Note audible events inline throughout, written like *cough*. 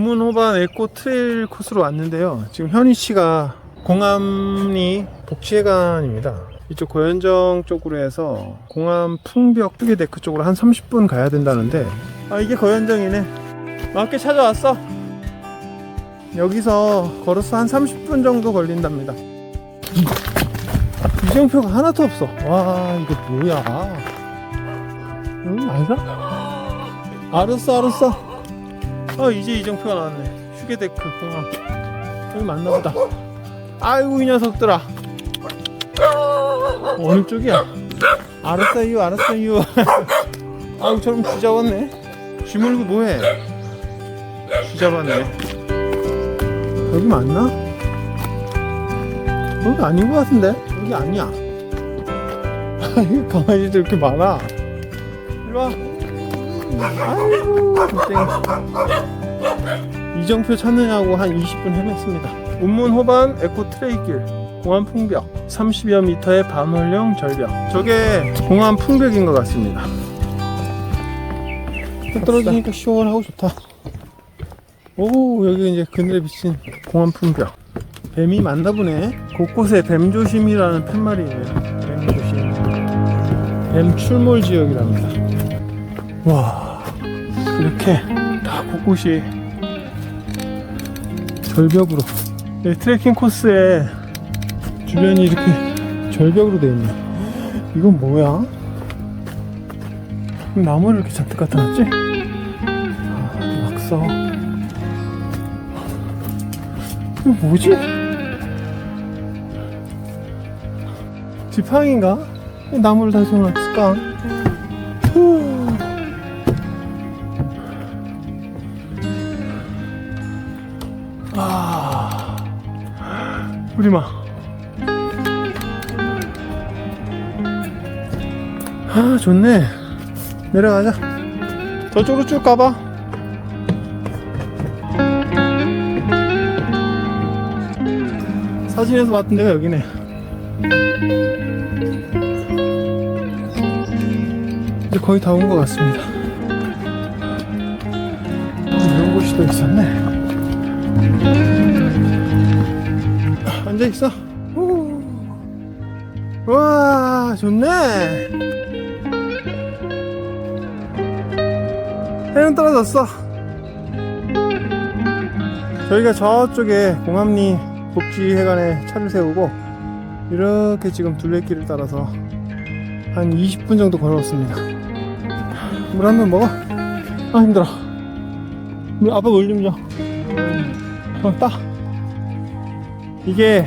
우문호반 에코 트레일 코스로 왔는데요. 지금 현희 씨가 공암리 복지회관입니다. 이쪽 고현정 쪽으로 해서 공암 풍벽 크게 데크 쪽으로 한 30분 가야 된다는데 아 이게 고현정이네. 맞게 찾아왔어. 여기서 걸어서 한 30분 정도 걸린답니다. 이정표가 하나도 없어. 와 이거 뭐야? 응 아니가? 알았어 알았어. 어 이제 이정표가 나왔네. 휴게데크 공항. 여기 맞나보다. 아이고 이 녀석들아. 어느 쪽이야? 알았어요 알았어요 *laughs* 아우 저럼 쥐 잡았네. 쥐 물고 뭐해? 쥐 잡았네. 여기 맞나? 여기 아닌 것 같은데? 여기 아니야. *laughs* 아이 강아지들 이렇게 많아. 일로와 아이고 땡 이정표 찾느냐고 한 20분 헤맸습니다. 운문 호반 에코 트레이길 공암 풍벽 30여 미터의 반월령 절벽 저게 공암 풍벽인 것 같습니다. 해 떨어지니까 시원하고 좋다. 오 여기 이제 그늘에 비친 공암 풍벽 뱀이 많나 보네. 곳곳에 뱀 조심이라는 팻말이에요. 뱀 조심. 뱀 출몰 지역이랍니다. 와 이렇게 다 곳곳이 절벽으로 네, 트레킹 코스에 주변이 이렇게 절벽으로 되어 있네 이건 뭐야? 나무를 이렇게 잔뜩 갖다 놨지? 아, 낙서 이거 뭐지? 지팡인가? 왜 나무를 다 세워놨을까? 우리마. 아, 좋네. 내려가자. 저쪽으로 쭉 가봐. 사진에서 봤던 데가 여기네. 이제 거의 다 온 것 같습니다. 이런 곳이 또 있었네. 앉아 있어. 와 좋네. 해는 떨어졌어. 저희가 저쪽에 공암리 복지회관에 차를 세우고 이렇게 지금 둘레길을 따라서 한 20분 정도 걸었습니다. 물 한 번 먹어. 아 힘들어. 물 아빠 물좀 줘. 어, 따. 이게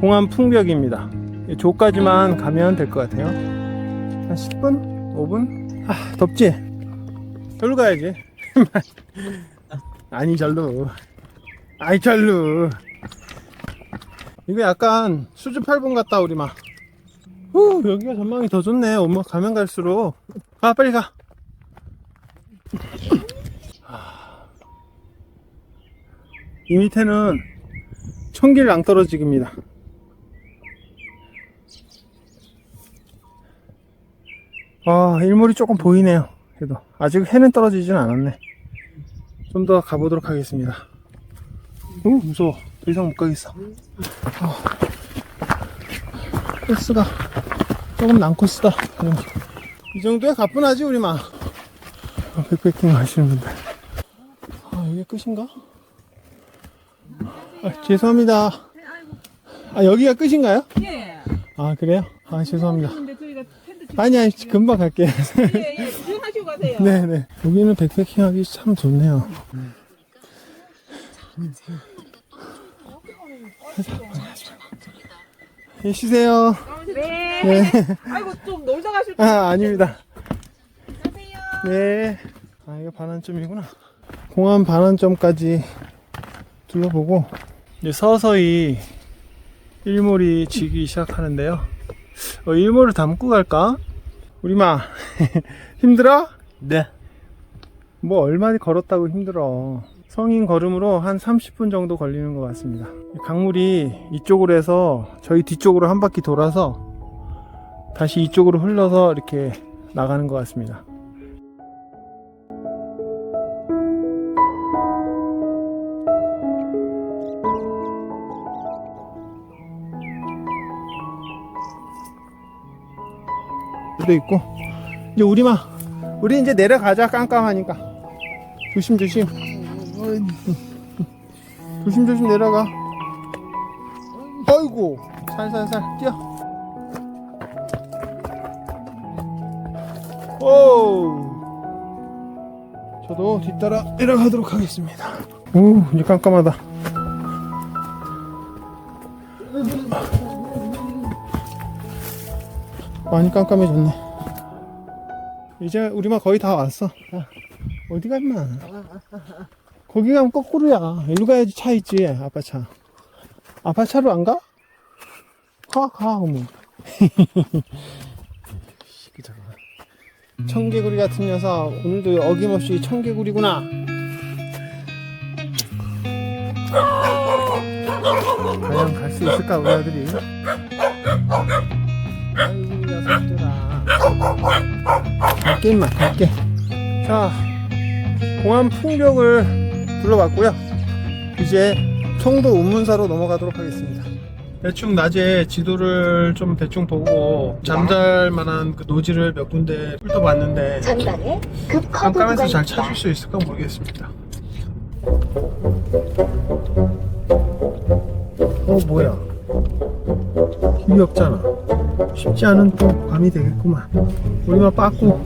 공암 풍벽입니다. 조까지만 가면 될 것 같아요. 한 10분? 5분? 아, 덥지? 절로 가야지. *laughs* 아니, 절로. 아이, 절로. 이거 약간 수주 8분 같다, 우리 막. 후, 여기가 전망이 더 좋네. 엄마 가면 갈수록. 아, 빨리 가. 이 밑에는 청길 낭떠러지기입니다. 아, 일몰이 조금 보이네요. 그래도 아직 해는 떨어지진 않았네. 좀 더 가보도록 하겠습니다. 오, 무서워. 더 이상 못 가겠어. 아, 코스가 조금 난 코스다. 이 정도야 가뿐하지, 우리만. 아, 백패킹 하시는 분들. 아, 이게 끝인가? 아, 죄송합니다. 아, 여기가 끝인가요? 예. 아, 그래요? 아, 죄송합니다. 근데 저희가 텐트 치- 아니, 아니, 금방 갈게요. 예, 예. 조용하시고 가세요. 네네. 여기는 백패킹 하기 참 좋네요. 예, 쉬세요. 네. 네. 아이고 좀 놀다 가실 아, 아닙니다. 가세요. 네. 아, 이거 반환점이구나. 공항 반환점까지 둘러보고, 이제 서서히 일몰이 지기 시작하는데요. 어, 일몰을 담고 갈까? 우리마, *laughs* 힘들어? 네. 뭐 얼마 걸었다고 힘들어. 성인 걸음으로 한 30분 정도 걸리는 것 같습니다. 강물이 이쪽으로 해서 저희 뒤쪽으로 한 바퀴 돌아서 다시 이쪽으로 흘러서 이렇게 나가는 것 같습니다. 수도 있고. 이제 우리만 우리 이제 내려가자 깜깜하니까. 조심 조심. 조심 조심 내려가. 아이고 살살살 뛰어. 오 저도 뒤따라 내려가도록 하겠습니다. 오 이제 깜깜하다 많이 깜깜해졌네 이제 우리만 거의 다 왔어 야, 어디 가 임마 거기 가면 거꾸로야 일로 가야지 차 있지 아빠 차 아빠 차로 안 가? 가, 가, 어머. 청개구리 같은 녀석, 오늘도 어김없이 청개구리구나. 과연 갈 수 있을까, 우리 아들이? 아이고, 게, 임마, 갈게. 자, 공항 풍경을 둘러봤고요. 이제 청도 운문사로 넘어가도록 하겠습니다. 대충 낮에 지도를 좀 대충 보고 잠잘 만한 그 노지를 몇 군데 훑어봤는데 전방에 급 커브 깜깜해서 잘. 찾을 수 있을까 모르겠습니다. 어 뭐야? 길이 없잖아. 쉽지 않은 또 밤이 되겠구만. 우리만 빠꾸.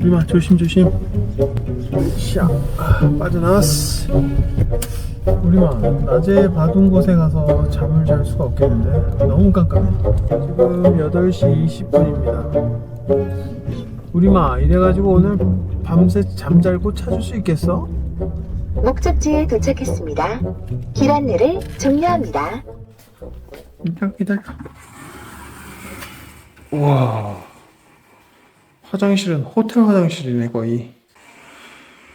우리만 조심 조심. 샤 아, 빠져나왔어. 우리만 낮에 봐둔 곳에 가서 잠을 잘 수가 없겠는데 너무 깜깜해. 지금 8시 20분입니다. 우리마 이래가지고 오늘 밤새 잠잘고 찾을 수 있겠어? 목적지에 도착했습니다. 길 안내를 종료합니다. 기다려. 우와. 화장실은 호텔 화장실이네 거의.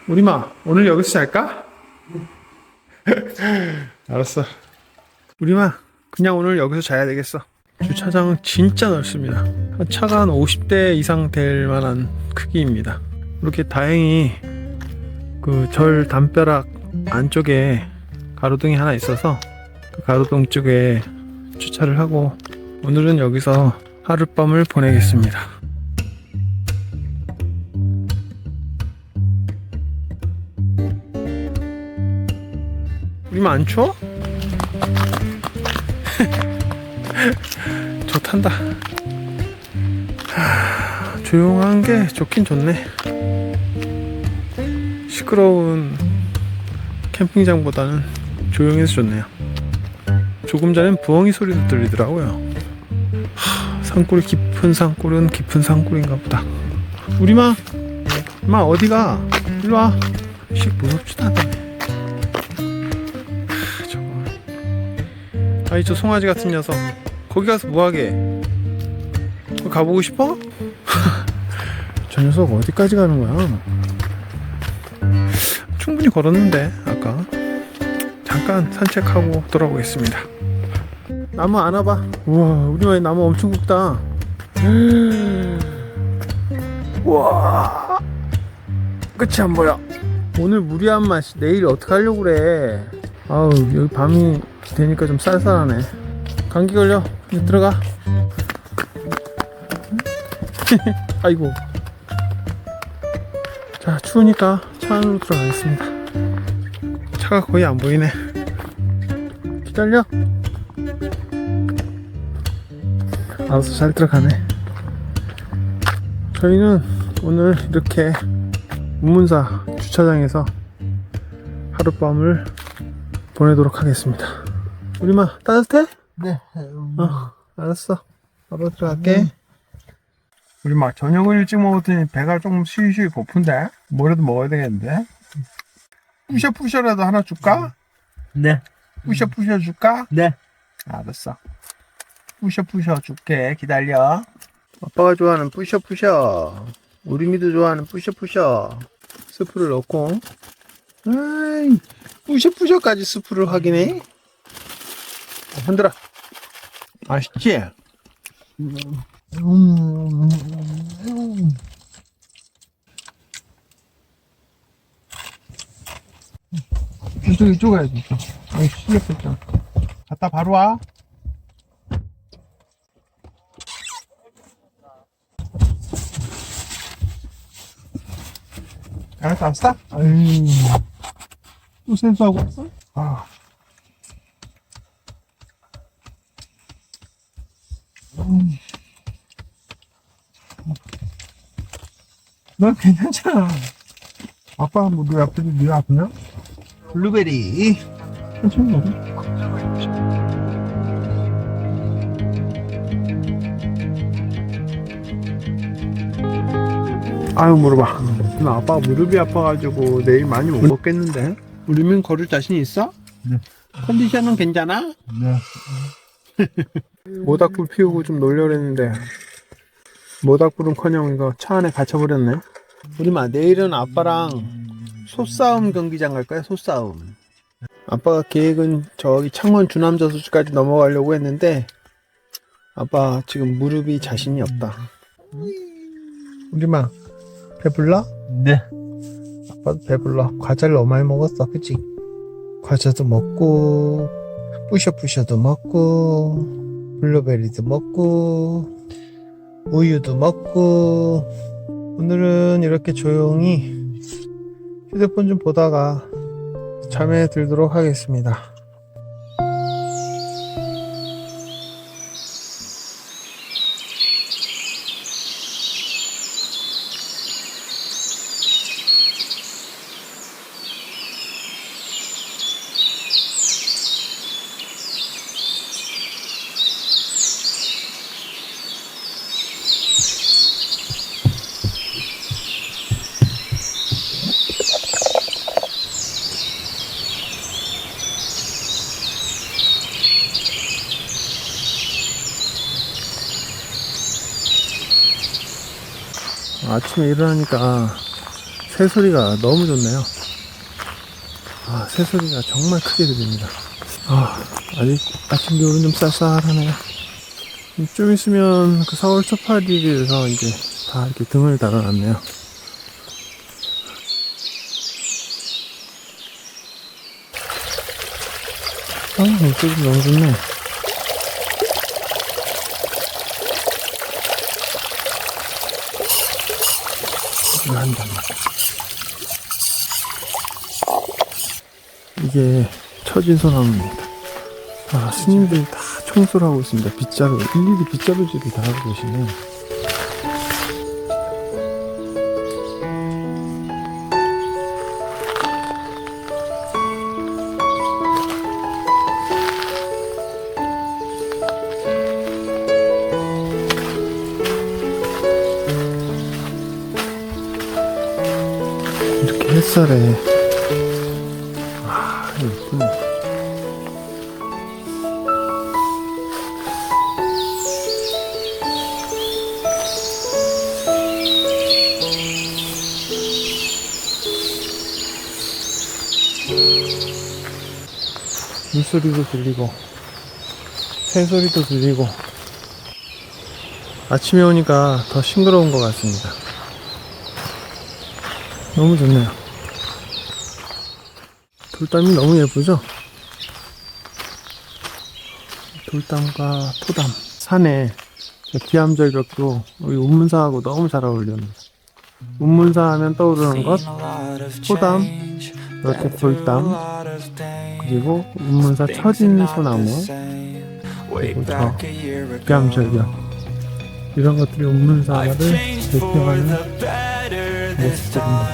우리마 오늘 여기서 잘까? *laughs* 알았어. 우리마 그냥 오늘 여기서 자야 되겠어. 주차장은 진짜 넓습니다. 차가 한 50대 이상 될 만한 크기입니다. 이렇게 다행히 그 절 담벼락 안쪽에 가로등이 하나 있어서 그 가로등 쪽에 주차를 하고 오늘은 여기서 하룻밤을 보내겠습니다. 우리만 안 추워? *laughs* 좋단다. 하, 조용한 게 좋긴 좋네. 시끄러운 캠핑장보다는 조용해서 좋네요. 조금 전엔 부엉이 소리도 들리더라고요. 하, 산골이 깊은 산골은 깊은 산골인가 보다. 우리마, 마 어디가? 일로 와. 씩 무섭지도 저거. 아이 저 송아지 같은 녀석. 거기 가서 뭐하게? 가보고 싶어? *laughs* 저 녀석 어디까지 가는 거야? 충분히 걸었는데 아까. 잠깐 산책하고 돌아오겠습니다. 나무 안 와봐. 우와, 우리 마이 나무 엄청 굵다. *gasps* 우와, 끝이 안 보여. 오늘 무리한 맛, 내일 어떻게 하려고 그래. 아우, 여기 밤이 되니까 좀 쌀쌀하네. 감기 걸려. 이제 들어가. *laughs* 아이고. 자, 추우니까 차 안으로 들어가겠습니다. 차가 거의 안 보이네. 기다려. 알아서 잘 들어가네. 저희는 오늘 이렇게 문문사 주차장에서 하룻밤을 보내도록 하겠습니다. 우리마 따뜻해? 네. 어, 알았어. 바로 들어갈게. 우리마 저녁을 일찍 먹었더니 배가 조금 쉬쉬 고픈데 뭐라도 먹어야 되겠는데. 푸셔푸셔라도 하나 줄까? 네. 푸셔푸셔 줄까? 네. 알았어. 뿌셔뿌셔 줄게. 기다려. 아빠가 좋아하는 뿌셔뿌셔. 우리 미도 좋아하는 뿌셔뿌셔. 스프를 넣고. 아이, 뿌셔뿌셔까지 스프를 하긴 해. 흔들어. 맛있지? 음. 이쪽, 이쪽 가야지, 이쪽. 아이, 실력 됐다. 갔다 바로 와. 알았어, 알았어? 아유. 또 센스하고 왔어? 아. 음. 넌 괜찮잖아. 아빠, 뭐, 너 앞에, 네 앞이냐? 블루베리. 천천히 먹어. 아유 물어봐. 나 아빠가 무릎이 아파가지고 내일 많이 못 먹겠는데. 우리는 걸을 자신 있어? 네. 컨디션은 괜찮아? 네. 모닥불 피우고 좀 놀려고 했는데 모닥불은커녕 이거 차 안에 갇혀버렸네. 우리마 내일은 아빠랑 소싸움 경기장 갈 거야. 소싸움. 아빠가 계획은 저기 창원 주남저수지까지 넘어가려고 했는데 아빠 지금 무릎이 자신이 없다. 우리마 배불러? 네. 아빠도 배불러. 과자를 너무 많이 먹었어, 그치? 과자도 먹고, 뿌셔뿌셔도 먹고, 블루베리도 먹고, 우유도 먹고, 오늘은 이렇게 조용히 휴대폰 좀 보다가 잠에 들도록 하겠습니다. 아침에 일어나니까 새소리가 너무 좋네요. 아, 새소리가 정말 크게 들립니다. 아, 아직 아침 기온은 좀 쌀쌀하네요. 좀 있으면 그 4월 초파리에서 이제 다 이렇게 등을 달아놨네요. 아, 물소리 너무 좋네. 한단 말이야. 이게 처진 소나무입니다. 아, 스님들이 다 청소를 하고 있습니다. 빗자루, 일일이 빗자루질을 다 하고 계시네. 소리도 들리고 새 소리도 들리고 아침에 오니까 더 싱그러운 것 같습니다. 너무 좋네요. 돌담이 너무 예쁘죠? 돌담과 토담. 산에 저 기암절벽도 우리 운문사하고 너무 잘 어울립니다. 운문사 하면 떠오르는 것 토담 이렇게 돌담 그리고 운문사 처진 소나무 그리고 저 기암절벽 이런 것들이 운문사를 대표하는 모습들입니다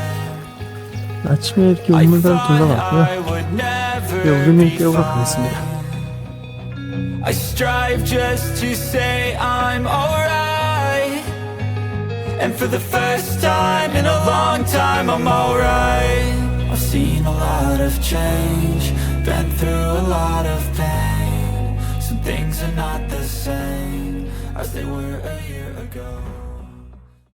아침에 이렇게 운문사를 둘러봤고요 이제 우리는 깨우러 가겠습니다 I strive just to say I'm alright. And for the first time in a long time, I'm alright. I've seen a lot of change, been through a lot of pain. Some things are not the same as they were a year ago.